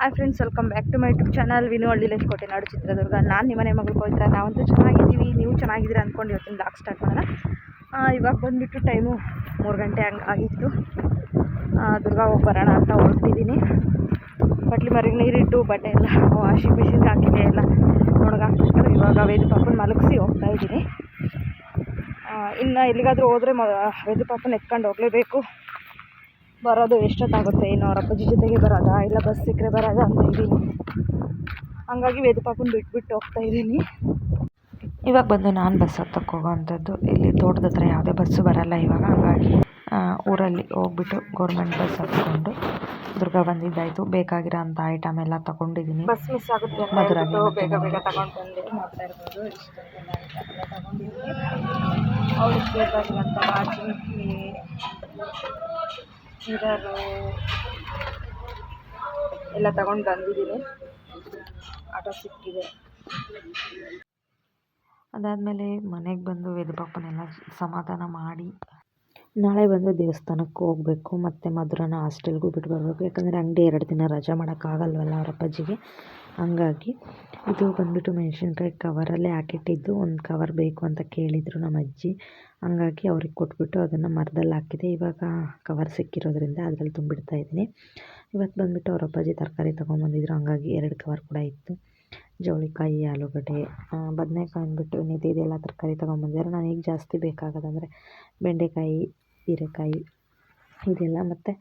Hi friends welcome back to my YouTube channel Vinu ಹಳ್ಳಿ ಕೋಟೆ ನಾಡು ಚಿತ್ರದುರ್ಗ. ನಾನು ನಿಮ್ಮ ಮನೆ ಮಗಳು ಪವಿತ್ರ. ನಾವಂತೂ ಚೆನ್ನಾಗಿದ್ದೀವಿ. ನೀವು ಚೆನ್ನಾಗಿದ್ದೀರಾ ಅಂದ್ಕೊಂಡು ಇವತ್ತಿನ ಬ್ಲಾಗ್ ಸ್ಟಾರ್ಟ್ ಮಾಡೋಣ. ಇವಾಗ ಬಂದುಬಿಟ್ಟು ಟೈಮು ಮೂರು ಗಂಟೆ ಹಂಗೆ ಆಗಿತ್ತು. ದುರ್ಗಾ ಹೋಗಿ ಬರೋಣ ಅಂತ ಹೊರಟಿದ್ದೀನಿ. ಬಟ್ಲಿ ಮರಿಗೆ ನೀರಿಟ್ಟು, ಬಟ್ಟೆ ಎಲ್ಲ ವಾಷಿಂಗ್ ಮಿಷಿನ್ಗೆ ಹಾಕಿದೆ ಎಲ್ಲ. ಒಣಗಾಕ್ಬಿಟ್ಟು ಇವಾಗ ವೇದು ಪಾಪನ ಮಲಗಿಸಿ ಹೋಗ್ತಾ ಇದ್ದೀನಿ. ಇನ್ನು ಎಲ್ಲಿಗಾದರೂ ಹೋದರೆ ಮ, ವೇದು ಪಾಪನ ಎತ್ಕೊಂಡು ಹೋಗಲೇಬೇಕು. ಬರೋದು ಎಷ್ಟೊತ್ತಾಗುತ್ತೆ ಇನ್ನು ಅವ್ರ ಅಪ್ಪಾಜಿ ಜೊತೆಗೆ ಬರೋದಾ ಇಲ್ಲ ಬಸ್ ಸಿಕ್ಕರೆ ಬರೋದಾ ಅಂತ ಇದ್ದೀನಿ. ಹಂಗಾಗಿ ವೇದು ಪಾಪನ ಬಿಟ್ಬಿಟ್ಟು ಹೋಗ್ತಾ ಇದ್ದೀನಿ. ಇವಾಗ ಬಂದು ನಾನು ಬಸ್ ಹತ್ತಕ್ಕೆ ಹೋಗೋವಂಥದ್ದು ಇಲ್ಲಿ ತೋಟದ ಹತ್ರ ಯಾವುದೇ ಬಸ್ಸು ಬರಲ್ಲ ಇವಾಗ. ಹಂಗಾಗಿ ಊರಲ್ಲಿ ಹೋಗ್ಬಿಟ್ಟು ಗೌರ್ಮೆಂಟ್ ಬಸ್ ಹತ್ಕೊಂಡು ದುರ್ಗ ಬಂದಿದ್ದಾಯಿತು. ಬೇಕಾಗಿರೋ ಅಂಥ ಐಟಮ್ ಎಲ್ಲ ತಗೊಂಡಿದ್ದೀನಿ. ಬಸ್ ಮಿಸ್ ಆಗುತ್ತೆ ಮಧುರಾಗಿ ಬೇಗ ಬೇಗ ತಗೊಂಡು ಇರ್ಬೋದು. ಬೇಕಾಗಿರೋಂಥ ವಾಚಿಂಗ್ ಮಿರರು ಎಲ್ಲ ತಗೊಂಡು ಬಂದಿದ್ದೀನಿ. ಆಟೋ ಸಿಕ್ಕಿದೆ ಅದಾದಮೇಲೆ ಮನೆಗೆ ಬಂದು ವೇದ ಪಾಪನೆಲ್ಲ ಸಮಾಧಾನ ಮಾಡಿ. ನಾಳೆ ಬಂದು ದೇವಸ್ಥಾನಕ್ಕೆ ಹೋಗಬೇಕು ಮತ್ತು ಮಧುರನ ಹಾಸ್ಟೆಲ್ಗೂ ಬಿಟ್ಟು ಬರಬೇಕು. ಯಾಕಂದರೆ ಅಂಗಡಿ ಎರಡು ದಿನ ರಜೆ ಮಾಡೋಕ್ಕಾಗಲ್ವಲ್ಲ ಅವರ ಅಪ್ಪಾಜಿಗೆ. ಹಂಗಾಗಿ ಇದು ಬಂದುಬಿಟ್ಟು ಮೆಣಸಿನ್ಕಾಯಿ ಕವರಲ್ಲೇ ಹಾಕಿಟ್ಟಿದ್ದು, ಒಂದು ಕವರ್ ಬೇಕು ಅಂತ ಕೇಳಿದರು ನಮ್ಮ ಅಜ್ಜಿ. ಹಂಗಾಗಿ ಅವ್ರಿಗೆ ಕೊಟ್ಬಿಟ್ಟು ಅದನ್ನು ಮರದಲ್ಲಿ ಹಾಕಿದೆ. ಇವಾಗ ಕವರ್ ಸಿಕ್ಕಿರೋದ್ರಿಂದ ಅದರಲ್ಲಿ ತುಂಬಿಡ್ತಾ ಇದ್ದೀನಿ. ಇವತ್ತು ಬಂದುಬಿಟ್ಟು ಅವ್ರ ಅಪ್ಪಾಜಿ ತರಕಾರಿ ತೊಗೊಂಬಂದಿದ್ರು. ಹಂಗಾಗಿ ಎರಡು ಕವರ್ ಕೂಡ ಇತ್ತು. ಜವಳಿಕಾಯಿ, ಆಲೂಗಡ್ಡೆ ಬದನೆಕಾಯಿ ಅಂದ್ಬಿಟ್ಟು ಇದೆಲ್ಲ ತರಕಾರಿ ನಾನು ಈಗ ಜಾಸ್ತಿ ಬೇಕಾಗೋದಂದರೆ ಬೆಂಡೆಕಾಯಿ, ಹೀರೆಕಾಯಿ, ಇದೆಲ್ಲ ಮತ್ತು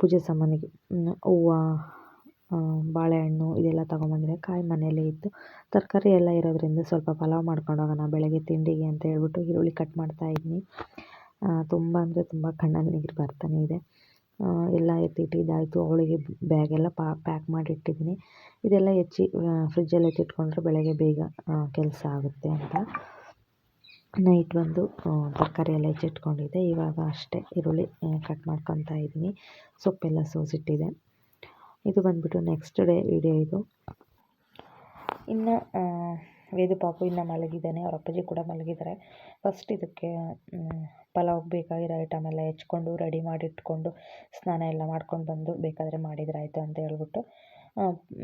ಪೂಜೆ ಸಾಮಾನಿಗೆ ಹೂವು ಬಾಳೆಹಣ್ಣು ಇದೆಲ್ಲ ತೊಗೊಂಬಂದಿದ್ದಾರೆ ಕಾಯಿ ಮನೆಯಲ್ಲೇ ಇತ್ತು ತರಕಾರಿ ಎಲ್ಲ ಇರೋದರಿಂದ ಸ್ವಲ್ಪ ಪಲಾವ್ ಮಾಡ್ಕೊಂಡು ಹೋಗೋಣ ಬೆಳಗ್ಗೆ ತಿಂಡಿಗೆ ಅಂತ ಹೇಳ್ಬಿಟ್ಟು ಈರುಳ್ಳಿ ಕಟ್ ಮಾಡ್ತಾ ಇದ್ದೀನಿ ತುಂಬ ಅಂದರೆ ತುಂಬ ಕಣ್ಣಲ್ಲಿ ನೀರು ಬರ್ತಾನೆ ಇದೆ. ಎಲ್ಲ ಎತ್ತಿಟ್ಟು ಇದಾಯಿತು ಅವಳಿಗೆ ಬ್ಯಾಗೆಲ್ಲ ಪಾ ಪ್ಯಾಕ್ ಮಾಡಿ ಇಟ್ಟಿದ್ದೀನಿ ಇದೆಲ್ಲ ಹೆಚ್ಚಿ ಫ್ರಿಜ್ಜಲ್ಲಿ ಎತ್ತಿಟ್ಕೊಂಡ್ರೆ ಬೆಳಗ್ಗೆ ಬೇಗ ಕೆಲಸ ಆಗುತ್ತೆ ಅಂತ. ನೈಟ್ ಬಂದು ತರಕಾರಿ ಎಲ್ಲ ಹೆಚ್ಚಿಟ್ಕೊಂಡಿದ್ದೆ. ಇವಾಗ ಅಷ್ಟೇ ಈರುಳ್ಳಿ ಕಟ್ ಮಾಡ್ಕೊತಾ ಇದ್ದೀನಿ. ಸೊಪ್ಪೆಲ್ಲ ಸೋಸಿಟ್ಟಿದೆ. ಇದು ಬಂದುಬಿಟ್ಟು ನೆಕ್ಸ್ಟ್ ಡೇ ವಿಡಿಯೋ ಇದು. ಇನ್ನು ವೇದು ಪಾಪು ಇನ್ನು ಮಲಗಿದ್ದಾನೆ, ಅವ್ರ ಅಪ್ಪಾಜಿ ಕೂಡ ಮಲಗಿದ್ದಾರೆ ಫಸ್ಟ್ ಇದಕ್ಕೆ ಪಲಾವ್ಗೆ ಬೇಕಾಗಿರೋ ಐಟಮ್ ಎಲ್ಲ ಹೆಚ್ಕೊಂಡು ರೆಡಿ ಮಾಡಿ ಇಟ್ಕೊಂಡು ಸ್ನಾನ ಎಲ್ಲ ಮಾಡ್ಕೊಂಡು ಬಂದು ಬೇಕಾದರೆ ಮಾಡಿದರೆ ಆಯಿತು ಅಂತ ಹೇಳ್ಬಿಟ್ಟು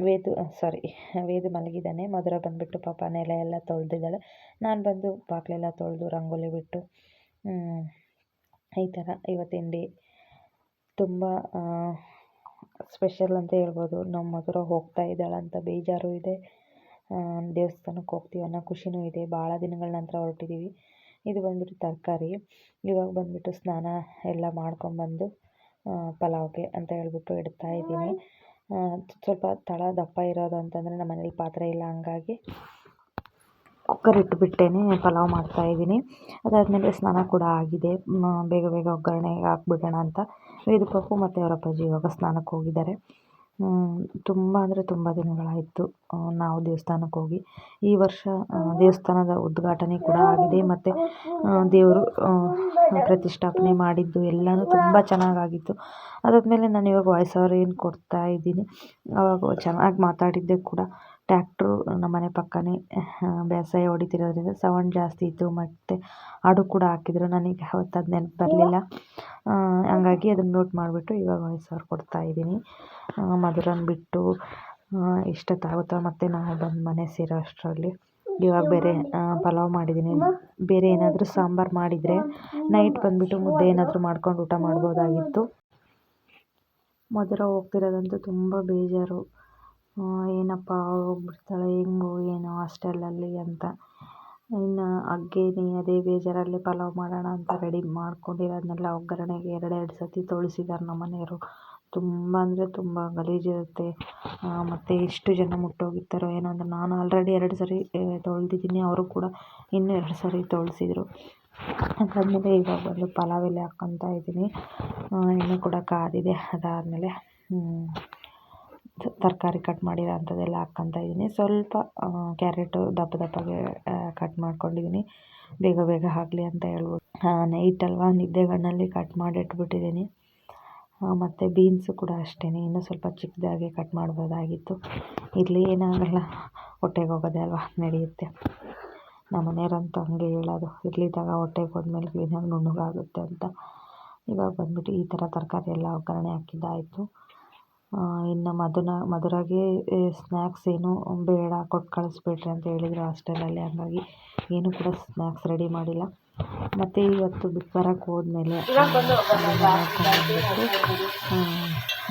ವೇದು ಸಾರಿ ವೇದು ಮಲಗಿದ್ದಾನೆ, ಮಧುರ ಬಂದುಬಿಟ್ಟು ಪಾಪ ನೆಲ ಎಲ್ಲ ತೊಳೆದಿದ್ದಾಳೆ. ನಾನು ಬಂದು ಬಾಗಿಲೆಲ್ಲ ತೊಳೆದು ರಂಗೋಲಿ ಬಿಟ್ಟು ಈ ಥರ ಇವತ್ತಿಂಡಿ ತುಂಬ ಸ್ಪೆಷಲ್ ಅಂತ ಹೇಳ್ಬೋದು. ನಮ್ಮ ಮಧುರ ಹೋಗ್ತಾ ಇದ್ದಾಳಂತ ಬೇಜಾರು ಇದೆ. ದೇವಸ್ಥಾನಕ್ಕೆ ಹೋಗ್ತೀವಿ ಅನ್ನೋ ಖುಷಿನೂ ಇದೆ. ಭಾಳ ದಿನಗಳ ನಂತರ ಹೊರಟಿದ್ದೀವಿ ಇದು ಬಂದ್ಬಿಟ್ಟು ತರಕಾರಿ. ಇವಾಗ ಬಂದ್ಬಿಟ್ಟು ಸ್ನಾನ ಎಲ್ಲ ಮಾಡ್ಕೊಂಬಂದು ಪಲಾವ್ಗೆ ಅಂತ ಹೇಳ್ಬಿಟ್ಟು ಇಡ್ತಾ ಇದ್ದೀನಿ. ಸ್ವಲ್ಪ ತಳ ದಪ್ಪ ಇರೋದು ಅಂತಂದರೆ ನಮ್ಮ ಮನೇಲಿ ಪಾತ್ರೆ ಇಲ್ಲ ಹಂಗಾಗಿ ಕುಕ್ಕರ್ ಇಟ್ಬಿಟ್ಟೇನೆ ಪಲಾವ್ ಮಾಡ್ತಾಯಿದ್ದೀನಿ ಅದಾದಮೇಲೆ ಸ್ನಾನ ಕೂಡ ಆಗಿದೆ. ಬೇಗ ಬೇಗ ಒಗ್ಗರಣೆಗೆ ಹಾಕ್ಬಿಡೋಣ ಅಂತ. ವೇದು ಪ್ರಭು ಮತ್ತು ಅವರ ಅಪ್ಪಾಜಿ ಇವಾಗ ಸ್ನಾನಕ್ಕೆ ಹೋಗಿದ್ದಾರೆ. ತುಂಬ ಅಂದರೆ ತುಂಬ ದಿನಗಳಾಯಿತು ನಾವು ದೇವಸ್ಥಾನಕ್ಕೆ ಹೋಗಿ. ಈ ವರ್ಷ ದೇವಸ್ಥಾನದ ಉದ್ಘಾಟನೆ ಕೂಡ ಆಗಿದೆ ಮತ್ತು ದೇವರು ಪ್ರತಿಷ್ಠಾಪನೆ ಮಾಡಿದ್ದು ಎಲ್ಲನೂ ತುಂಬ ಚೆನ್ನಾಗಾಗಿತ್ತು. ಅದಾದಮೇಲೆ ನಾನು ಇವಾಗ ವಾಯ್ಸ್ ಏನು ಕೊಡ್ತಾ ಇದ್ದೀನಿ, ಅವಾಗ ಚೆನ್ನಾಗಿ ಮಾತಾಡಿದ್ದೆ ಕೂಡ. ಟ್ಯಾಕ್ಟ್ರು ನಮ್ಮ ಮನೆ ಪಕ್ಕನೇ ಬೇಸಾಯ ಹೊಡಿತಿರೋದ್ರಿಂದ ಸೌಂಡ್ ಜಾಸ್ತಿ ಇತ್ತು. ಮತ್ತು ಹಾಡು ಕೂಡ ಹಾಕಿದ್ರು. ನನಗೆ ಅವತ್ತು ಅದು ನೆನಪು ಬರಲಿಲ್ಲ. ಹಂಗಾಗಿ ಅದನ್ನು ನೋಟ್ ಮಾಡಿಬಿಟ್ಟು ಇವಾಗ ವಾಯ್ಸ್ ಓವರ್ ಕೊಡ್ತಾ ಇದ್ದೀನಿ. ಮಧುರನ್ ಬಿಟ್ಟು ಎಷ್ಟೊತ್ತಾಗುತ್ತೋ ಮತ್ತು ನಾವು ಬಂದು ಮನೆ ಸೇರೋ ಅಷ್ಟರಲ್ಲಿ. ಇವಾಗ ಬೇರೆ ಪಲಾವ್ ಮಾಡಿದ್ದೀನಿ ಬೇರೆ ಏನಾದರೂ ಸಾಂಬಾರು ಮಾಡಿದರೆ ನೈಟ್ ಬಂದುಬಿಟ್ಟು ಮುದ್ದೆ ಏನಾದರೂ ಮಾಡ್ಕೊಂಡು ಊಟ ಮಾಡ್ಬೋದಾಗಿತ್ತು. ಮಧುರ ಹೋಗ್ತಿರೋದಂತೂ ತುಂಬ ಬೇಜಾರು. ಏನಪ್ಪ ಹೋಗ್ಬಿಡ್ತಾಳೆ, ಹೆಂಗೋ ಏನೋ ಹಾಸ್ಟೆಲಲ್ಲಿ ಅಂತ. ಇನ್ನು ಅಗ್ಗೇನಿ ಅದೇ ಬೇಜಾರಲ್ಲಿ ಪಲಾವ್ ಮಾಡೋಣ ಅಂತ ರೆಡಿ ಮಾಡ್ಕೊಂಡಿರೋದನ್ನೆಲ್ಲ ಒಗ್ಗರಣೆಗೆ ಎರಡೆರಡು ಸತಿ ತೊಳ್ಸಿದ್ದಾರೆ ನಮ್ಮ ಮನೆಯವರು. ತುಂಬ ಅಂದರೆ ತುಂಬ ಗಲೀಜಿರುತ್ತೆ. ಮತ್ತು ಎಷ್ಟು ಜನ ಮುಟ್ಟೋಗಿರ್ತಾರೋ ಏನೋ ಅಂತ ನಾನು ಆಲ್ರೆಡಿ ಎರಡು ಸರಿ ತೊಳೆದಿದ್ದೀನಿ, ಅವರು ಕೂಡ ಇನ್ನೂ ಎರಡು ಸರಿ ತೊಳ್ಸಿದ್ರು. ಅದಾದಮೇಲೆ ಇವಾಗ ಬಂದು ಪಲಾವ್ ಎಲೆ ಹಾಕ್ಕೊತಾ ಇದ್ದೀನಿ. ಎಣ್ಣೆ ಕೂಡ ಕಾದಿದೆ, ಅದಾದಮೇಲೆ ತರಕಾರಿ ಕಟ್ ಮಾಡಿರೋ ಅಂಥದ್ದೆಲ್ಲ ಹಾಕ್ಕೊತಾ ಇದ್ದೀನಿ. ಸ್ವಲ್ಪ ಕ್ಯಾರೆಟು ದಪ್ಪ ದಪ್ಪಗೆ ಕಟ್ ಮಾಡ್ಕೊಂಡಿದ್ದೀನಿ. ಬೇಗ ಬೇಗ ಆಗಲಿ ಅಂತ ಹೇಳ್ಬಿಟ್ಟು. ನೈಟ್ ಅಲ್ವಾ, ನಿದ್ದೆಗಣ್ಣಲ್ಲಿ ಕಟ್ ಮಾಡಿ ಇಟ್ಬಿಟ್ಟಿದ್ದೀನಿ ಮತ್ತು ಬೀನ್ಸು ಕೂಡ ಅಷ್ಟೇ ಇನ್ನೂ ಸ್ವಲ್ಪ ಚಿಕ್ಕದಾಗಿ ಕಟ್ ಮಾಡ್ಬೋದಾಗಿತ್ತು. ಇರಲಿ, ಏನಾಗಲ್ಲ. ಹೊಟ್ಟೆಗೆ ಹೋಗೋದೇ ಅಲ್ವಾ, ನಡೆಯುತ್ತೆ. ನಮ್ಮ ಮನೆಯವ್ರಂತೂ ಹಂಗೆ ಹೇಳೋದು. ಇರಲಿದ್ದಾಗ ಹೊಟ್ಟೆಗೆ ಹೋದ್ಮೇಲೆ ಕ್ಲೀನಾಗಿ ನುಣ್ಣಗಾಗುತ್ತೆ ಅಂತ. ಇವಾಗ ಬಂದ್ಬಿಟ್ಟು ಈ ಥರ ತರಕಾರಿ ಎಲ್ಲ ಒಗ್ಗರಣೆ ಹಾಕಿದ್ದಾಯಿತು. ಇನ್ನು ಮಧುನ ಮಧುರಾಗೆ ಸ್ನ್ಯಾಕ್ಸ್ ಏನು ಬೇಡ ಕೊಟ್ಟು ಕಳಿಸ್ಬೇಡ್ರಿ ಅಂತ ಹೇಳಿದರು ಹಾಸ್ಟೆಲಲ್ಲಿ. ಹಾಗಾಗಿ ಏನೂ ಕೂಡ ಸ್ನ್ಯಾಕ್ಸ್ ರೆಡಿ ಮಾಡಿಲ್ಲ. ಮತ್ತು ಇವತ್ತು ಬಿಟ್ಟು ಬರೋಕ್ಕೆ ಹೋದ್ಮೇಲೆ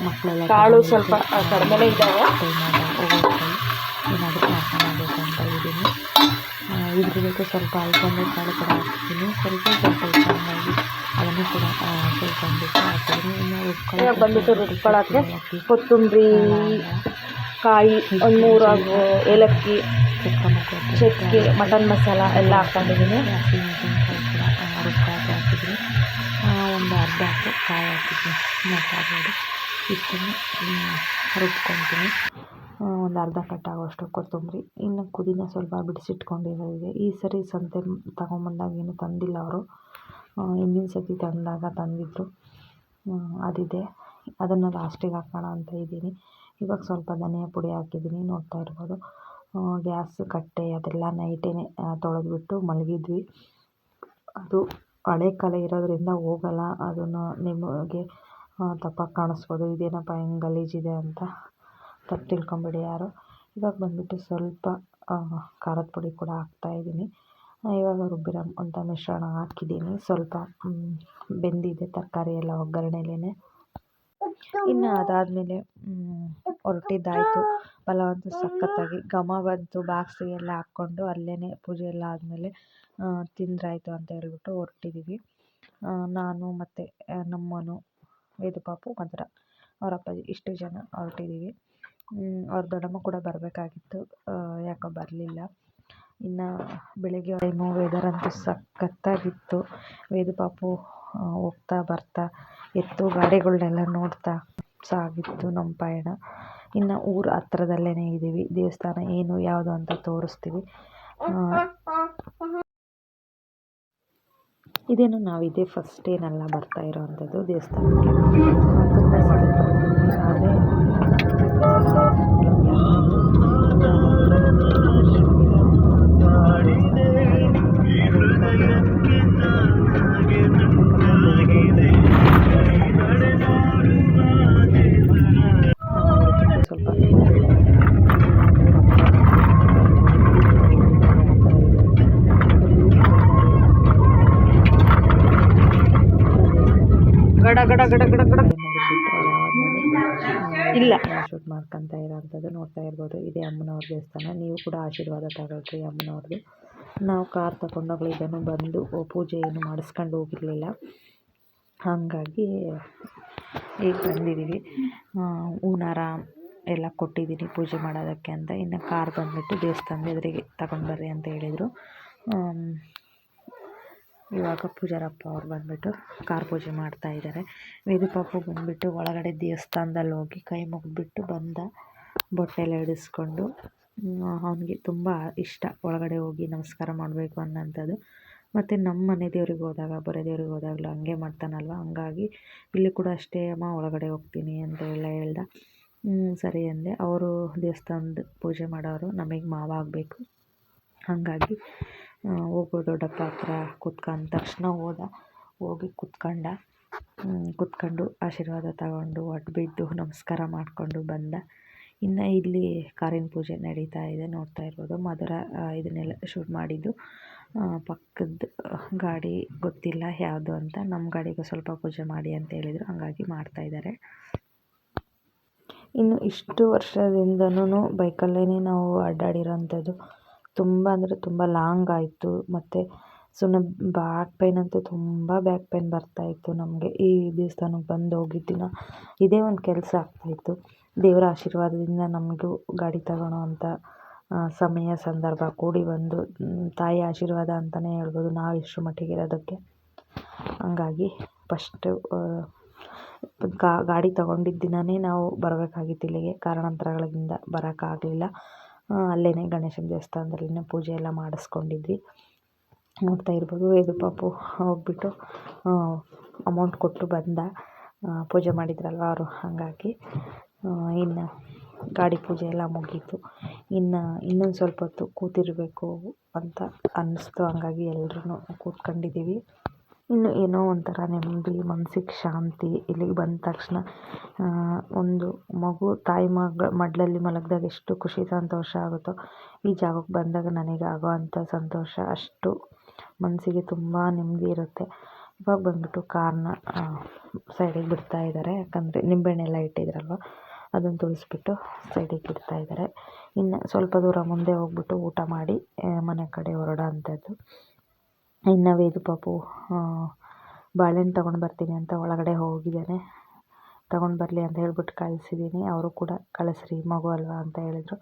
ಮಕ್ಕಳೆಲ್ಲ ಕಾಳು ಸ್ವಲ್ಪ ಕಡಿಮೆನೇ ಇದ್ದಾವೆ. ಏನಾದರೂ ಮಾಡ್ಕೊಳ್ಬೇಕು ಅಂತ ಇದ್ದೀನಿ ಇದ್ರ ಜೊತೆ ಸ್ವಲ್ಪ ಅಲಸಂದೆ ಕಾಳು ಕೂಡ ಹಾಕ್ತೀನಿ. ಸ್ವಲ್ಪ ಸ್ವಲ್ಪ ಹಂಗಾಗಿ ಅದನ್ನು ಕೂಡ ಹಾಕಿದ್ದೀನಿ ಇನ್ನು ಇವಾಗ ಬಂದ್ಬಿಟ್ಟು ರುಬ್ಕೊಳ್ಳೋಕ್ಕೆ ಕೊತ್ತಂಬರಿ ಕಾಯಿ ಒಂದು ಮೂರಾಗು ಏಲಕ್ಕಿ ಚಕ್ಕೆ ಮಟನ್ ಮಸಾಲ ಎಲ್ಲ ಹಾಕ್ಕೊಂಡಿದ್ದೀನಿ. ಹಾಕಿದ್ದೀನಿ ಒಂದು ಅರ್ಧ ಹಾಕಿ ಕಾಯಿ ಹಾಕಿದ್ದೀನಿ. ಮಸಾಲೆ ಇಷ್ಟನ್ನು ರುಬ್ಕೊತೀನಿ. ಒಂದು ಅರ್ಧ ಕಟ್ಟಾಗುವಷ್ಟು ಕೊತ್ತಂಬರಿ. ಇನ್ನು ಪುದೀನ ಸ್ವಲ್ಪ ಬಿಡಿಸಿಟ್ಕೊಂಡಿರೋದಿದೆ ಈ ಸರಿ ಸಂತೆ ತಗೊಂಬಂದಾಗ ಏನು ತಂದಿಲ್ಲ ಅವರು. ಹಿಂದಿನ ಸರ್ತಿ ತಂದಾಗ ತಂದಿದ್ದರು ಅದಿದೆ. ಅದನ್ನು ಲಾಸ್ಟಿಗೆ ಹಾಕೋಣ ಅಂತ ಇದ್ದೀನಿ. ಇವಾಗ ಸ್ವಲ್ಪ ಧನಿಯಾ ಪುಡಿ ಹಾಕಿದ್ದೀನಿ, ನೋಡ್ತಾ ಇರ್ಬೋದು. ಗ್ಯಾಸ್, ಕಟ್ಟೆ ಅದೆಲ್ಲ ನೈಟೇ ತೊಳೆದ್ಬಿಟ್ಟು ಮಲಗಿದ್ವಿ. ಅದು ಹಳೆ ಕಾಲ ಇರೋದ್ರಿಂದ ಹೋಗಲ್ಲ. ಅದನ್ನು ನಿಮಗೆ ತಪ್ಪಾಗಿ ಕಾಣಿಸ್ಬೋದು. ಇದೇನಪ್ಪ ಗಲೀಜ್ ಗಲೀಜಿದೆ ಅಂತ ತಪ್ಪು ತಿಳ್ಕೊಂಬಿಡಿ ಯಾರು. ಇವಾಗ ಬಂದುಬಿಟ್ಟು ಸ್ವಲ್ಪ ಖಾರದ ಪುಡಿ ಕೂಡ ಹಾಕ್ತಾಯಿದ್ದೀನಿ ಇವಾಗ ರುಬ್ಬಿರೋ ಅಂತ ಮಿಶ್ರಣ ಹಾಕಿದ್ದೀನಿ. ಸ್ವಲ್ಪ ಬೆಂದಿದೆ ತರಕಾರಿ ಎಲ್ಲ ಒಗ್ಗರಣೆಲೇ ಇನ್ನು ಅದಾದಮೇಲೆ ಹೊರಟಿದ್ದಾಯಿತು. ಪಲಾವ್ ಅಂತೂ ಸಖತ್ತಾಗಿ ಘಮ ಬಂತು ಬಾಕ್ಸಿಗೆಲ್ಲ ಹಾಕ್ಕೊಂಡು ಅಲ್ಲೇ ಪೂಜೆ ಎಲ್ಲ ಆದಮೇಲೆ ತಿಂದ್ರಾಯಿತು ಅಂತ ಹೇಳ್ಬಿಟ್ಟು ಹೊರಟಿದ್ದೀವಿ ನಾನು ಮತ್ತು ನಮ್ಮನು ವೇದು ಪಾಪು ಮಧುರ ಅವ್ರ ಅಪ್ಪಾಜಿ ಇಷ್ಟು ಜನ ಹೊರಟಿದ್ದೀವಿ ಅವ್ರ ದೊಡ್ಡಮ್ಮ ಕೂಡ ಬರಬೇಕಾಗಿತ್ತು. ಯಾಕೋ ಬರಲಿಲ್ಲ. ಇನ್ನು ಬೆಳಿಗ್ಗೆ ಟೈಮು ವೆದರ್ ಅಂತೂ ಸಖತ್ತಾಗಿತ್ತು. ವೇದು ಪಾಪು ಹೋಗ್ತಾ ಬರ್ತಾ ಎತ್ತು ಗಾಡಿಗಳನ್ನೆಲ್ಲ ನೋಡ್ತಾ ಸಾಗಿತ್ತು ನಮ್ಮ ಪಯಣ. ಇನ್ನು ಊರ ಹತ್ರದಲ್ಲೇ ಇದ್ದೀವಿ. ದೇವಸ್ಥಾನ ಏನು ಯಾವುದು ಅಂತ ತೋರಿಸ್ತೀವಿ. ಇದೇನು ನಾವಿದೆ ಫಸ್ಟ್ ಏನಲ್ಲ ಬರ್ತಾ ಇರೋವಂಥದ್ದು ದೇವಸ್ಥಾನಕ್ಕೆ. ಗಡ ಗಡ ಗಡ ಗಡ. ಇಲ್ಲ. ಶೂಟ್ ಮಾಡ್ಕೊತಾ ಇರೋವಂಥದ್ದು ನೋಡ್ತಾ ಇರ್ಬೋದು. ಇದೇ ಅಮ್ಮನವ್ರ ದೇವಸ್ಥಾನ. ನೀವು ಕೂಡ ಆಶೀರ್ವಾದ ತಗೊಳ್ರಿ ಅಮ್ಮನವ್ರದ್ದು ನಾವು ಕಾರ್ ತಗೊಂಡೋಗ್ಲಿ ಇದನ್ನು ಬಂದು ಪೂಜೆ ಏನು ಮಾಡಿಸ್ಕೊಂಡು ಹೋಗಿರಲಿಲ್ಲ. ಹಾಗಾಗಿ ಈಗ ಬಂದಿದ್ದೀವಿ. ಹೂನಾರ ಎಲ್ಲ ಕೊಟ್ಟಿದ್ದೀನಿ ಪೂಜೆ ಮಾಡೋದಕ್ಕೆ ಅಂತ. ಇನ್ನು ಕಾರ್ ಬಂದುಬಿಟ್ಟು ದೇವಸ್ಥಾನದ ಎದುರಿಗೆ ತಗೊಂಡು ಬರ್ರಿ ಅಂತ ಹೇಳಿದರು. ಇವಾಗ ಪೂಜಾರಪ್ಪ ಅವ್ರು ಬಂದುಬಿಟ್ಟು ಕಾರ್ ಪೂಜೆ ಮಾಡ್ತಾ ಇದ್ದಾರೆ. ವೇದು ಪಾಪು ಬಂದುಬಿಟ್ಟು ಒಳಗಡೆ ದೇವಸ್ಥಾನದಲ್ಲಿ ಹೋಗಿ ಕೈ ಮುಗಿದ್ಬಿಟ್ಟು ಬಂದ ಬೊಟ್ಟೆಲ್ಲ ಹಿಡಿಸ್ಕೊಂಡು ಅವನಿಗೆ ತುಂಬ ಇಷ್ಟ. ಒಳಗಡೆ ಹೋಗಿ ನಮಸ್ಕಾರ ಮಾಡಬೇಕು ಅನ್ನೋಂಥದ್ದು. ಮತ್ತು ನಮ್ಮ ಮನೆ ದೇವ್ರಿಗೆ ಹೋದಾಗ, ಬರೋ ದೇವ್ರಿಗೆ ಹೋದಾಗಲೂ ಹಂಗೆ ಮಾಡ್ತಾನಲ್ವ? ಹಂಗಾಗಿ ಇಲ್ಲಿ ಕೂಡ ಅಷ್ಟೇ, ಅಮ್ಮ, ಒಳಗಡೆ ಹೋಗ್ತೀನಿ ಅಂತ ಎಲ್ಲ ಹೇಳ್ದ. ಸರಿ ಅಂದೆ. ಅವರು ದೇವಸ್ಥಾನದ ಪೂಜೆ ಮಾಡೋರು, ನಮಗೆ ಮಾವ ಆಗಬೇಕು. ಹಾಗಾಗಿ ಹೋಗು ದೊಡ್ಡಪ್ಪ ಹತ್ರ ಕೂತ್ಕೊ ತಕ್ಷಣ ಹೋದ. ಹೋಗಿ ಕೂತ್ಕೊಂಡ. ಕೂತ್ಕೊಂಡು ಆಶೀರ್ವಾದ ತಗೊಂಡು ಒಟ್ಟು ಬಿದ್ದು ನಮಸ್ಕಾರ ಮಾಡಿಕೊಂಡು ಬಂದ. ಇನ್ನು ಇಲ್ಲಿ ಕಾರಿನ ಪೂಜೆ ನಡೀತಾ ಇದೆ, ನೋಡ್ತಾ ಇರ್ಬೋದು. ಮಧುರ ಇದನ್ನೆಲ್ಲ ಶೂಟ್ ಮಾಡಿದ್ದು. ಪಕ್ಕದ ಗಾಡಿ ಗೊತ್ತಿಲ್ಲ ಯಾವುದು ಅಂತ. ನಮ್ಮ ಗಾಡಿಗೂ ಸ್ವಲ್ಪ ಪೂಜೆ ಮಾಡಿ ಅಂತ ಹೇಳಿದರು. ಹಾಗಾಗಿ ಮಾಡ್ತಾಯಿದ್ದಾರೆ ಇನ್ನು ಇಷ್ಟು ವರ್ಷದಿಂದನೂ ಬೈಕಲ್ಲೇ ನಾವು ಅಡ್ಡಾಡಿರೋಂಥದ್ದು. ತುಂಬ ಅಂದರೆ ತುಂಬ ಲಾಂಗ್ ಆಯಿತು. ಮತ್ತು ಸುಮ್ಮನೆ ಬ್ಯಾಕ್ ಪೈನ್ ಅಂತೂ ತುಂಬ ಬ್ಯಾಕ್ ಪೇನ್ ಬರ್ತಾಯಿತ್ತು ನಮಗೆ. ಈ ದೇವಸ್ಥಾನಕ್ಕೆ ಬಂದು ಹೋಗಿದ್ದಿನ ಇದೇ ಒಂದು ಕೆಲಸ ಆಗ್ತಾಯಿತ್ತು ದೇವರ ಆಶೀರ್ವಾದದಿಂದ ನಮಗೂ ಗಾಡಿ ತಗೊಳ್ಳೋ ಅಂಥ ಸಮಯ ಸಂದರ್ಭ ಕೂಡಿ ಬಂದು ತಾಯಿ ಆಶೀರ್ವಾದ ಅಂತಲೇ ಹೇಳ್ಬೋದು. ನಾವು ಇಷ್ಟು ಮಟ್ಟಿಗೆ ಇರೋದಕ್ಕೆ. ಹಂಗಾಗಿ ಫಸ್ಟು ಗಾಡಿ ತಗೊಂಡಿದ್ದ ದಿನವೇ ನಾವು ಬರಬೇಕಾಗಿತ್ತು ಇಲ್ಲಿಗೆ. ಕಾರಣಾಂತರಗಳಿಂದ ಬರೋಕ್ಕಾಗಲಿಲ್ಲ ಅಲ್ಲೇ ಗಣೇಶನ ದೇವಸ್ಥಾನದಲ್ಲಿನೇ ಪೂಜೆ ಎಲ್ಲ ಮಾಡಿಸ್ಕೊಂಡಿದ್ವಿ. ನೋಡ್ತಾ ಇರ್ಬೋದು ಇದು ಪಾಪು ಹೋಗ್ಬಿಟ್ಟು ಅಮೌಂಟ್ ಕೊಟ್ಟು ಬಂದ ಪೂಜೆ ಮಾಡಿದ್ರಲ್ವ ಅವರು, ಹಾಗಾಗಿ ಇನ್ನು ಗಾಡಿ ಪೂಜೆ ಎಲ್ಲ ಮುಗೀತು. ಇನ್ನು ಇನ್ನೊಂದು ಸ್ವಲ್ಪ ಹೊತ್ತು ಕೂತಿರಬೇಕು ಅಂತ ಅನ್ನಿಸ್ತು, ಹಂಗಾಗಿ ಎಲ್ರೂ ಕೂತ್ಕೊಂಡಿದ್ದೀವಿ. ಇನ್ನು ಏನೋ ಒಂಥರ ನೆಮ್ಮದಿ, ಮನ್ಸಿಗೆ ಶಾಂತಿ, ಇಲ್ಲಿಗೆ ಬಂದ ತಕ್ಷಣ ಒಂದು ಮಗು ತಾಯಿ ಮಗ, ಮಡಿಲಲ್ಲಿ ಮಲಗಿದಾಗ ಎಷ್ಟು ಖುಷಿ, ಸಂತೋಷ ಆಗುತ್ತೋ, ಈ ಜಾಗಕ್ಕೆ ಬಂದಾಗ ನನಗೆ ಆಗೋ ಸಂತೋಷ ಅಷ್ಟು ಮನಸ್ಸಿಗೆ ತುಂಬ ನೆಮ್ಮದಿ ಇರುತ್ತೆ. ಇವಾಗ ಬಂದುಬಿಟ್ಟು ಕಾರ್ನ ಸೈಡಿಗೆ ಬಿಡ್ತಾ ಇದ್ದಾರೆ. ಯಾಕಂದರೆ ನಿಂಬೆಹಣ್ಣು ಎಲ್ಲ ಇಟ್ಟಿದ್ರಲ್ವ, ಅದನ್ನು ತುಳಿಸ್ಬಿಟ್ಟು ಸೈಡಿಗೆ ಬಿಡ್ತಾ ಇದ್ದಾರೆ. ಇನ್ನು ಸ್ವಲ್ಪ ದೂರ ಮುಂದೆ ಹೋಗ್ಬಿಟ್ಟು ಊಟ ಮಾಡಿ ಮನೆ ಕಡೆ ಹೊರಡೋ ಅಂಥದ್ದು. ಇನ್ನು ವೇದು ಪಾಪು ಬಾಳೆಹಣ್ಣು ತಗೊಂಡು ಬರ್ತೀನಿ ಅಂತ ಒಳಗಡೆ ಹೋಗಿದ್ದಾನೆ. ತಗೊಂಡು ಬರಲಿ ಅಂತ ಹೇಳ್ಬಿಟ್ಟು ಕಳಿಸಿದ್ದೀನಿ ಅವರು ಕೂಡ ಕಳಿಸ್ರಿ, ಮಗು ಅಲ್ವಾ ಅಂತ ಹೇಳಿದರು.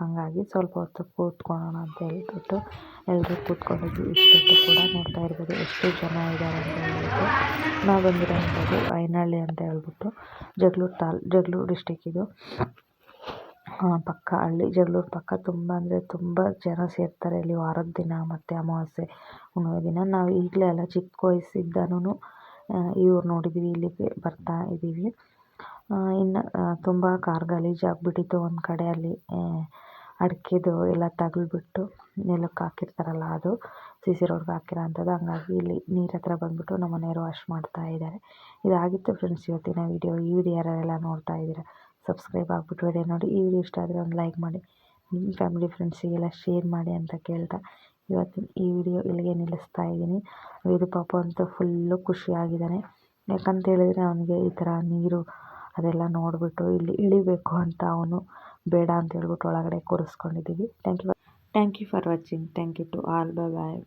ಹಂಗಾಗಿ ಸ್ವಲ್ಪ ಹೊತ್ತು ಕೂತ್ಕೊಳ್ಳೋಣ ಅಂತ ಹೇಳ್ಬಿಟ್ಟು ಎಲ್ಲರೂ ಕೂತ್ಕೊಂಡಿದ್ವಿ. ಇಷ್ಟೊತ್ತು ಕೂಡ ನೋಡ್ತಾ ಇರ್ಬೋದು ಎಷ್ಟು ಜನ ಇದ್ದಾರೆ ಅಂತ ಹೇಳ್ಬಿಟ್ಟು ನಾವು ಬಂದಿರೋಂಥದ್ದು ಐನಹಳ್ಳಿ ಅಂತ ಹೇಳ್ಬಿಟ್ಟು ಜಗಳೂರು ತಾಲ್, ಜಗಳೂರು ಡಿಸ್ಟಿಕ್ ಇದು. ಪಕ್ಕ ಹಳ್ಳಿ ಜಗಳೂರು ಪಕ್ಕ ತುಂಬ ಅಂದರೆ ತುಂಬ ಜನ ಸೇರ್ತಾರೆ ಇಲ್ಲಿ ವಾರದ ದಿನ ಮತ್ತು ಅಮಾವಾಸ್ಯೆ, ಹುಣ್ಣಿಮೆ ದಿನ. ನಾವು ಈಗಲೇ ಅಲ್ಲ, ಚಿಕ್ಕ ವಯಸ್ಸಿಂದನೂ ಇವ್ರು ನೋಡಿದ್ದೀವಿ ಇಲ್ಲಿಗೆ ಬರ್ತಾ ಇದ್ದೀವಿ ಇನ್ನು ತುಂಬ ಕಾರ್ ಗಲೀಜಾಗಿಬಿಟ್ಟಿತ್ತು ಒಂದು ಕಡೆ ಅಲ್ಲಿ ಅಡಿಕೆದು ಎಲ್ಲ ತಗಲ್ಬಿಟ್ಟು ನೆಲಕ್ಕೆ ಹಾಕಿರ್ತಾರಲ್ಲ ಅದು, ಸಿ ಸಿ ರೋಡ್ಗೆ ಹಾಕಿರೋ ಅಂಥದ್ದು ಹಂಗಾಗಿ ಇಲ್ಲಿ ನೀರು ಹತ್ರ ಬಂದುಬಿಟ್ಟು ನಮ್ಮ ಮನೆಯವರು ವಾಶ್ ಮಾಡ್ತಾ ಇದ್ದಾರೆ ಇದಾಗಿತ್ತು ಫ್ರೆಂಡ್ಸ್ ಇವತ್ತಿನ ವೀಡಿಯೋ. ಈ ವಿಡಿಯೋ ಯಾರೆಲ್ಲ ನೋಡ್ತಾ ಇದ್ದೀರಾ ಸಬ್ಸ್ಕ್ರೈಬ್ ಆಗಿಬಿಟ್ಟಿದೆ ನೋಡಿ, ಈ ವಿಡಿಯೋ ಇಷ್ಟ ಆದರೆ ಒಂದು ಲೈಕ್ ಮಾಡಿ. ನಿಮ್ಮ ಫ್ಯಾಮಿಲಿ ಫ್ರೆಂಡ್ಸಿಗೆಲ್ಲ ಶೇರ್ ಮಾಡಿ ಅಂತ ಕೇಳ್ತಾ. ಇವತ್ತಿನ ಈ ವಿಡಿಯೋ ಇಲ್ಲಿಗೆ ನಿಲ್ಲಿಸ್ತಾ ಇದ್ದೀನಿ. ವೇದು ಪಾಪ ಅಂತೂ ಫುಲ್ಲು ಖುಷಿಯಾಗಿದ್ದಾನೆ. ಯಾಕಂತ ಹೇಳಿದರೆ ಅವನಿಗೆ ಈ ಥರ ನೀರು ಅದೆಲ್ಲ ನೋಡಿಬಿಟ್ಟು ಇಲ್ಲಿ ಇಳಿಬೇಕು ಅಂತ ಅವನು ಬೇಡ ಅಂತ ಹೇಳ್ಬಿಟ್ಟು ಒಳಗಡೆ ಕೂರಿಸ್ಕೊಂಡಿದ್ದೀವಿ. Thank you thank you for watching thank you to all bye bye